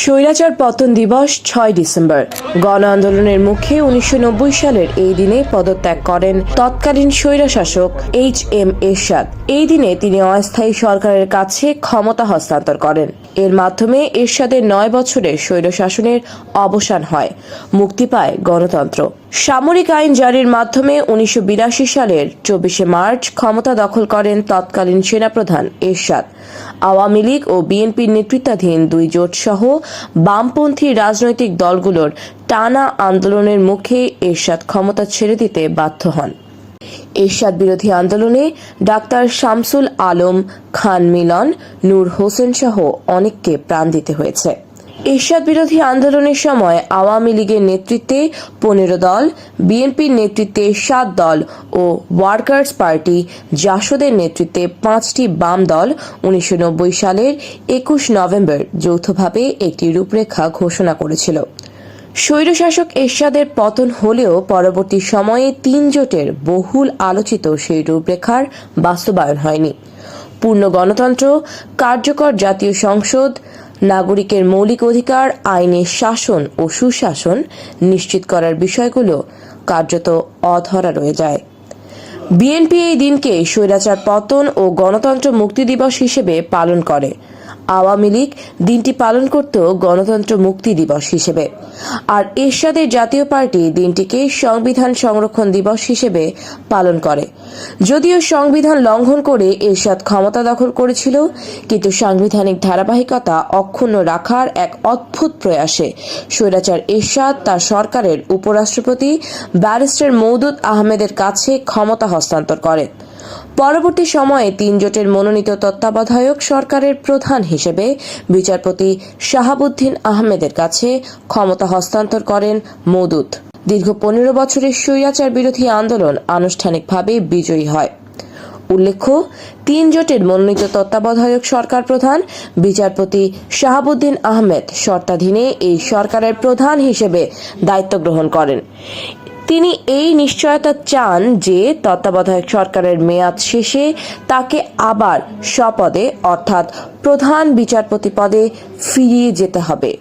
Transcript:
স্বৈরাচার পতন দিবস ছয় ডিসেম্বর। গণ আন্দোলনের মুখে উনিশশো নব্বই সালের এই দিনে পদত্যাগ করেন তৎকালীন স্বৈরশাসক এইচ এম এরশাদ। এই দিনে তিনি অস্থায়ী সরকারের কাছে ক্ষমতা হস্তান্তর করেন। এর মাধ্যমে এরশাদের নয় বছরের স্বৈরশাসনের অবসান হয়। মুক্তি পায় গণতন্ত্র। সামরিক আইন জারির মাধ্যমে উনিশশো বিরাশি সালের চব্বিশে মার্চ ক্ষমতা দখল করেন তৎকালীন সেনাপ্রধান এরশাদ। আওয়ামী লীগ ও বিএনপির নেতৃত্বাধীন দুই জোট সহ বামপন্থী রাজনৈতিক দলগুলোর টানা আন্দোলনের মুখে এরশাদ ক্ষমতা ছেড়ে দিতে বাধ্য হন। এরশাদ বিরোধী আন্দোলনে ডাক্তার শামসুল আলম, খান মিলন, নূর হোসেন সহ অনেককে প্রাণ দিতে হয়েছে। এরশাদ বিরোধী আন্দোলনের সময় আওয়ামী লীগের নেতৃত্বে পনেরো দল, বিএনপির নেতৃত্বে সাত দল ও ওয়ার্কার্স পার্টি জাসদের নেতৃত্বে পাঁচটি বাম দল উনিশশো নব্বই সালের একুশ নভেম্বর যৌথভাবে একটি রূপরেখা ঘোষণা করেছিল। স্বৈরশাসক এরশাদের পতন হলেও পরবর্তী সময়ে তিন জোটের বহুল আলোচিত সেই রূপরেখার বাস্তবায়ন হয়নি। পূর্ণ গণতন্ত্র, কার্যকর জাতীয় সংসদ নাগরিকের মৌলিক অধিকার আইনের শাসন ও সুশাসন নিশ্চিত করার বিষয়গুলো কার্যত অধরা রয়ে যায়। বিএনপি এই দিনকে স্বৈরাচার পতন ও গণতন্ত্র মুক্তি দিবস হিসেবে পালন করে। আওয়ামী লীগ দিনটি পালন করত গণতন্ত্র মুক্তি দিবস হিসেবে। আর এরশাদের জাতীয় পার্টি দিনটিকে সংবিধান সংরক্ষণ দিবস হিসেবে পালন করে। যদিও সংবিধান লঙ্ঘন করে এরশাদ ক্ষমতা দখল করেছিল, কিন্তু সাংবিধানিক ধারাবাহিকতা অক্ষুণ্ণ রাখার এক অদ্ভুত প্রয়াসে স্বৈরাচার এরশাদ তার সরকারের উপরাষ্ট্রপতি ব্যারিস্টার মৌদুদ আহমেদের কাছে ক্ষমতা হস্তান্তর করে। পরবর্তী সময়ে তিন জোটের মনোনীত তত্ত্বাবধায়ক সরকারের প্রধান হিসেবে বিচারপতি শাহাবুদ্দিন আহমেদের কাছে ক্ষমতা হস্তান্তর করেন মৌদুদ দীর্ঘ পনেরো বছরের স্বৈরাচার বিরোধী আন্দোলন আনুষ্ঠানিকভাবে বিজয়ী হয়। উল্লেখ্য, তিন জোটের মনোনীত তত্ত্বাবধায়ক সরকার প্রধান বিচারপতি শাহাবুদ্দিন আহমেদ শর্তাধীনে এই সরকারের প্রধান হিসেবে দায়িত্ব গ্রহণ করেন। তিনি এই নিশ্চয়তা চান যে তত্ত্বাবধায়ক সরকারের মেয়াদ শেষে তাকে আবার স্বপদে, অর্থাৎ প্রধান বিচারপতি পদে ফিরিয়ে যেতে হবে।